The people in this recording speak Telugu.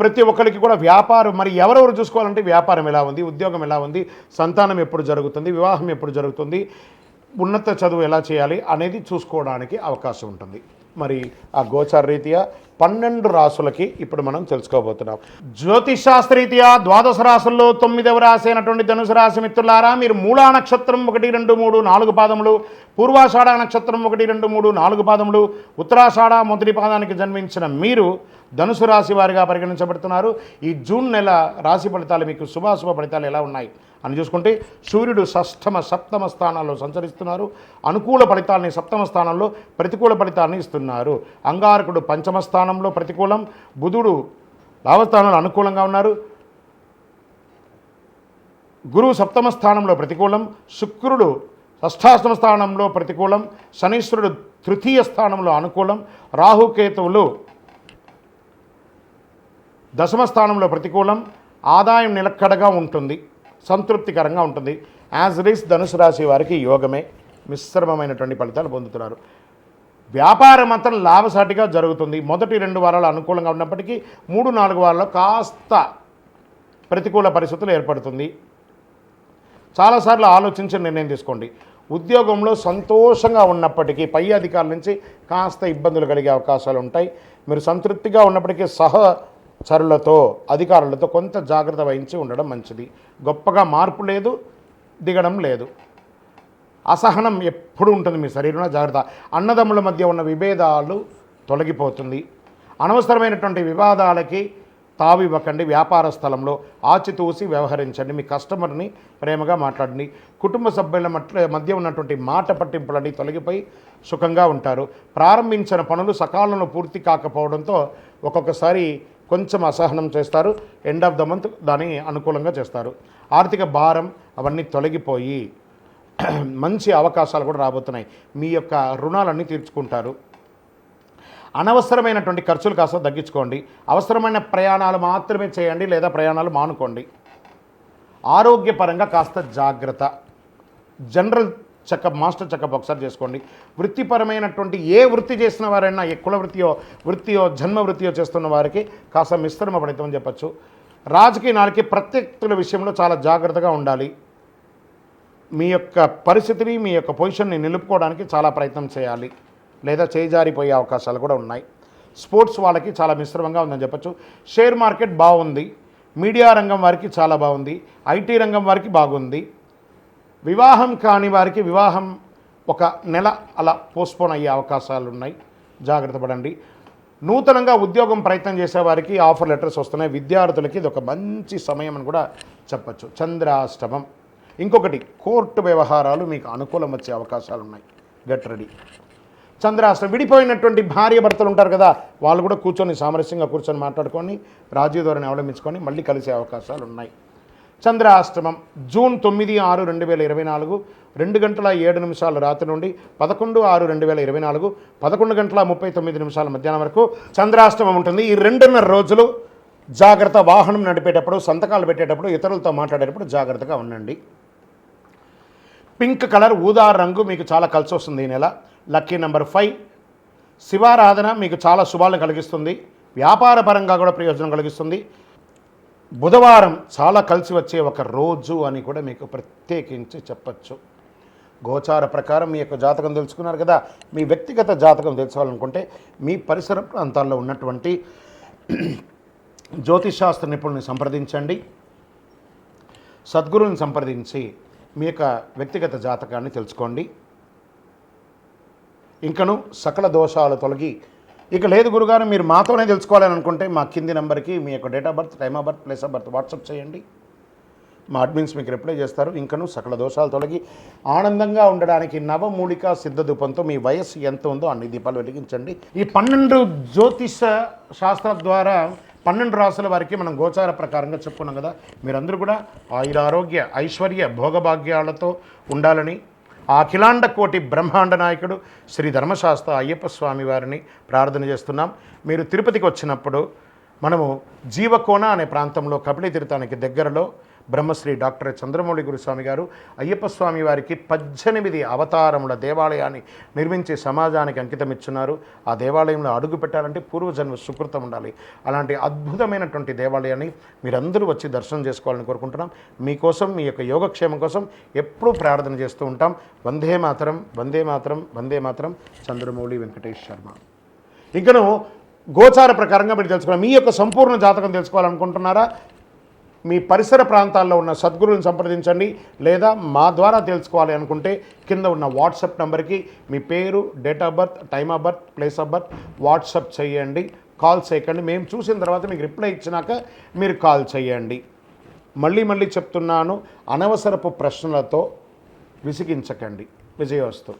ప్రతి ఒక్కరికి కూడా వ్యాపారం మరి ఎవరెవరు చూసుకోవాలంటే వ్యాపారం ఎలా ఉంది ఉద్యోగం ఎలా ఉంది సంతానం ఎప్పుడు జరుగుతుంది వివాహం ఎప్పుడు జరుగుతుంది ఉన్నత చదువు ఎలా చేయాలి అనేది చూసుకోవడానికి అవకాశం ఉంటుంది. మరి ఆ గోచార రీత్యా పన్నెండు రాసులకి ఇప్పుడు మనం తెలుసుకోబోతున్నాం. జ్యోతిషాస్త్రీత్యా ద్వాదశ రాసుల్లో తొమ్మిదవ రాశి అయినటువంటి ధనుసు రాశి మిత్రులారా మీరు మూలా నక్షత్రం ఒకటి రెండు మూడు నాలుగు పాదములు పూర్వాషాఢ నక్షత్రం ఒకటి రెండు మూడు నాలుగు పాదములు ఉత్తరాషాఢ మొదటి పాదానికి జన్మించిన మీరు ధనుసు రాశి వారిగా పరిగణించబడుతున్నారు. ఈ జూన్ నెల రాశి ఫలితాలు మీకు శుభాశుభ ఫలితాలు ఎలా ఉన్నాయి? అని చూసుకుంటే సూర్యుడు షష్టమ సప్తమ స్థానాల్లో సంచరిస్తున్నారు. అనుకూల ఫలితాలని సప్తమ స్థానంలో ప్రతికూల ఫలితాన్ని ఇస్తున్నారు. అంగారకుడు పంచమ స్థానంలో ప్రతికూలం. బుధుడు లాభస్థానంలో అనుకూలంగా ఉన్నారు. గురువు సప్తమ స్థానంలో ప్రతికూలం. శుక్రుడు షష్టాష్టమ స్థానంలో ప్రతికూలం. శనీశ్వరుడు తృతీయ స్థానంలో అనుకూలం. రాహుకేతువులు దశమ స్థానంలో ప్రతికూలం. ఆదాయం నిలక్కడగా ఉంటుంది. సంతృప్తికరంగా ఉంటుంది. యాజ్ రీస్ ధనుసు రాశి వారికి యోగమే మిశ్రమమైనటువంటి ఫలితాలు పొందుతున్నారు. వ్యాపారం మాత్రం లాభసాటిగా జరుగుతుంది. మొదటి రెండు వారాలు అనుకూలంగా ఉన్నప్పటికీ మూడు నాలుగు వారాల్లో కాస్త ప్రతికూల పరిస్థితులు ఏర్పడుతుంది. చాలాసార్లు ఆలోచించి నిర్ణయం తీసుకోండి. ఉద్యోగంలో సంతోషంగా ఉన్నప్పటికీ పై అధికారుల నుంచి కాస్త ఇబ్బందులు కలిగే అవకాశాలు ఉంటాయి. మీరు సంతృప్తిగా ఉన్నప్పటికీ సహ సరులతో అధికారులతో కొంత జాగ్రత్త వహించి ఉండడం మంచిది. గొప్పగా మార్పు లేదు దిగడం లేదు. అసహనం ఎప్పుడు ఉంటుంది మీ శరీరంలో జాగ్రత్త. అన్నదమ్ముల మధ్య ఉన్న విభేదాలు తొలగిపోతుంది. అనవసరమైనటువంటి వివాదాలకి తావివ్వకండి వ్యాపార స్థలంలో ఆచితూసి వ్యవహరించండి. మీ కస్టమర్ని ప్రేమగా మాట్లాడండి. కుటుంబ సభ్యుల మట్ల మధ్య ఉన్నటువంటి మాట పట్టింపులన్నీ తొలగిపోయి సుఖంగా ఉంటారు. ప్రారంభించిన పనులు సకాలంలో పూర్తి కాకపోవడంతో ఒక్కొక్కసారి కొంచెం అసహనం చేస్తారు. ఎండ్ ఆఫ్ ద మంత్ దాన్ని అనుకూలంగా చేస్తారు. ఆర్థిక భారం అవన్నీ తొలగిపోయి మంచి అవకాశాలు కూడా రాబోతున్నాయి. మీ యొక్క రుణాలన్నీ తీర్చుకుంటారు. అనవసరమైనటువంటి ఖర్చులు కాస్త తగ్గించుకోండి. అవసరమైన ప్రయాణాలు మాత్రమే చేయండి లేదా ప్రయాణాలు మానుకోండి. ఆరోగ్యపరంగా కాస్త జాగ్రత్త. జనరల్ చెకప్ మాస్టర్ చెకప్ ఒకసారి చేసుకోండి. వృత్తిపరమైనటువంటి ఏ వృత్తి చేసిన వారైనా ఏ కుల వృత్తియో వృత్తియో జన్మ వృత్తియో చేస్తున్న వారికి కాస్త మిశ్రమ ఫలితం చెప్పచ్చు. రాజకీయ నాయకి ప్రత్యర్థుల విషయంలో చాలా జాగ్రత్తగా ఉండాలి. మీ యొక్క పరిస్థితిని మీ యొక్క పొజిషన్ని నిలుపుకోవడానికి చాలా ప్రయత్నం చేయాలి. లేదా చేజారిపోయే అవకాశాలు కూడా ఉన్నాయి. స్పోర్ట్స్ వాళ్ళకి చాలా మిశ్రమంగా ఉందని చెప్పచ్చు. షేర్ మార్కెట్ బాగుంది. మీడియా రంగం వారికి చాలా బాగుంది. ఐటీ రంగం వారికి బాగుంది. వివాహం కాని వారికి వివాహం ఒక నెల అలా పోస్ట్పోన్ అయ్యే అవకాశాలు ఉన్నాయి జాగ్రత్త పడండి. నూతనంగా ఉద్యోగం ప్రయత్నం చేసే వారికి ఆఫర్ లెటర్స్ వస్తున్నాయి. విద్యార్థులకి ఇది ఒక మంచి సమయం అని కూడా చెప్పచ్చు. చంద్రాష్టమం. ఇంకొకటి కోర్టు వ్యవహారాలు మీకు అనుకూలం వచ్చే అవకాశాలు ఉన్నాయి గెట్ రెడీ. చంద్రాష్టం విడిపోయినటువంటి భార్య భర్తలు ఉంటారు కదా వాళ్ళు కూడా కూర్చొని సామరస్యంగా కూర్చొని మాట్లాడుకొని రాజీ ధోరణి అవలంబించుకొని మళ్ళీ కలిసే అవకాశాలు ఉన్నాయి చంద్రాష్టమం జూన్ తొమ్మిది ఆరు రెండు వేల ఇరవై నాలుగు రెండు గంటల ఏడు నిమిషాల రాత్రి నుండి పదకొండు ఆరు రెండు వేల ఇరవై నాలుగు పదకొండు గంటల ముప్పై తొమ్మిది నిమిషాల మధ్యాహ్నం వరకు చంద్రాష్టమం ఉంటుంది. ఈ రెండున్నర రోజులు జాగ్రత్త వాహనం నడిపేటప్పుడు సంతకాలు పెట్టేటప్పుడు ఇతరులతో మాట్లాడేటప్పుడు జాగ్రత్తగా ఉండండి. పింక్ కలర్ ఊదా రంగు మీకు చాలా కలిసి వస్తుంది ఈ నెల. Lucky number five. శివారాధన మీకు చాలా శుభాలను కలిగిస్తుంది. వ్యాపార పరంగా కూడా ప్రయోజనం కలిగిస్తుంది. బుధవారం చాలా కలిసి వచ్చే ఒక రోజు అని కూడా మీకు ప్రత్యేకించి చెప్పచ్చు. గోచార ప్రకారం మీ యొక్క జాతకం తెలుసుకున్నారు కదా. మీ వ్యక్తిగత జాతకం తెలుసుకోవాలనుకుంటే మీ పరిసర ప్రాంతాల్లో ఉన్నటువంటి జ్యోతిషాస్త్ర నిపుణుల్ని సంప్రదించండి. సద్గురుని సంప్రదించి మీ యొక్క వ్యక్తిగత జాతకాన్ని తెలుసుకోండి. ఇంకను సకల దోషాలు తొలగి ఇక లేదు గురుగారు మీరు మాతోనే తెలుసుకోవాలని అనుకుంటే మా కింది నెంబర్కి మీ యొక్క date of birth time of birth place of birth WhatsApp చేయండి. మా అడ్మిన్స్ మీకు రిప్లై చేస్తారు. ఇంకను సకల దోషాలు తొలగి ఆనందంగా ఉండడానికి నవమూలిక సిద్ధ ధూపంతో మీ వయస్సు ఎంత ఉందో అన్ని దీపాలు వెలిగించండి. ఈ పన్నెండు జ్యోతిష శాస్త్రం ద్వారా పన్నెండు రాసుల వారికి మనం గోచార ప్రకారంగా చెప్పుకున్నాం కదా. మీరందరూ కూడా ఆయురారోగ్య ఐశ్వర్య భోగభాగ్యాలతో ఉండాలని ఆ అఖిలాండ కోటి బ్రహ్మాండ నాయకుడు శ్రీ ధర్మశాస్త్ర అయ్యప్ప స్వామి వారిని ప్రార్థన చేస్తున్నాం. మీరు తిరుపతికి వచ్చినప్పుడు మనము జీవకోన అనే ప్రాంతంలో కపిలి తీర్థానికి దగ్గరలో బ్రహ్మశ్రీ డాక్టర్ చంద్రమౌళి గురుస్వామి గారు అయ్యప్ప స్వామి వారికి పద్దెనిమిది అవతారముల దేవాలయాన్ని నిర్మించి సమాజానికి అంకితం ఇచ్చున్నారు ఆ దేవాలయంలో అడుగు పెట్టాలంటే పూర్వజన్మ సుకృతం ఉండాలి. అలాంటి అద్భుతమైనటువంటి దేవాలయాన్ని మీరందరూ వచ్చి దర్శనం చేసుకోవాలని కోరుకుంటున్నాం. మీకోసం మీ యొక్క యోగక్షేమం కోసం ఎప్పుడూ ప్రార్థన చేస్తూ ఉంటాం. వందే మాతరం వందే మాతరం వందే మాతరం చంద్రమౌళి వెంకటేష్ శర్మ. ఇంకను గోచార ప్రకారంగా మీరు తెలుసుకోవాలి మీ యొక్క సంపూర్ణ జాతకం తెలుసుకోవాలనుకుంటున్నారా? మీ పరిసర ప్రాంతాల్లో ఉన్న సద్గురువుని సంప్రదించండి లేదా మా ద్వారా తెలుసుకోవాలి అనుకుంటే కింద ఉన్న వాట్సాప్ నెంబర్కి మీ పేరు date of birth time of birth place of birth WhatsApp చేయండి. కాల్ చేయకండి. మేము చూసిన తర్వాత మీకు రిప్లై ఇచ్చినాక మీరు కాల్ చేయండి. మళ్ళీ మళ్ళీ చెప్తున్నాను అనవసరపు ప్రశ్నలతో విసిగించకండి. విజయోస్తు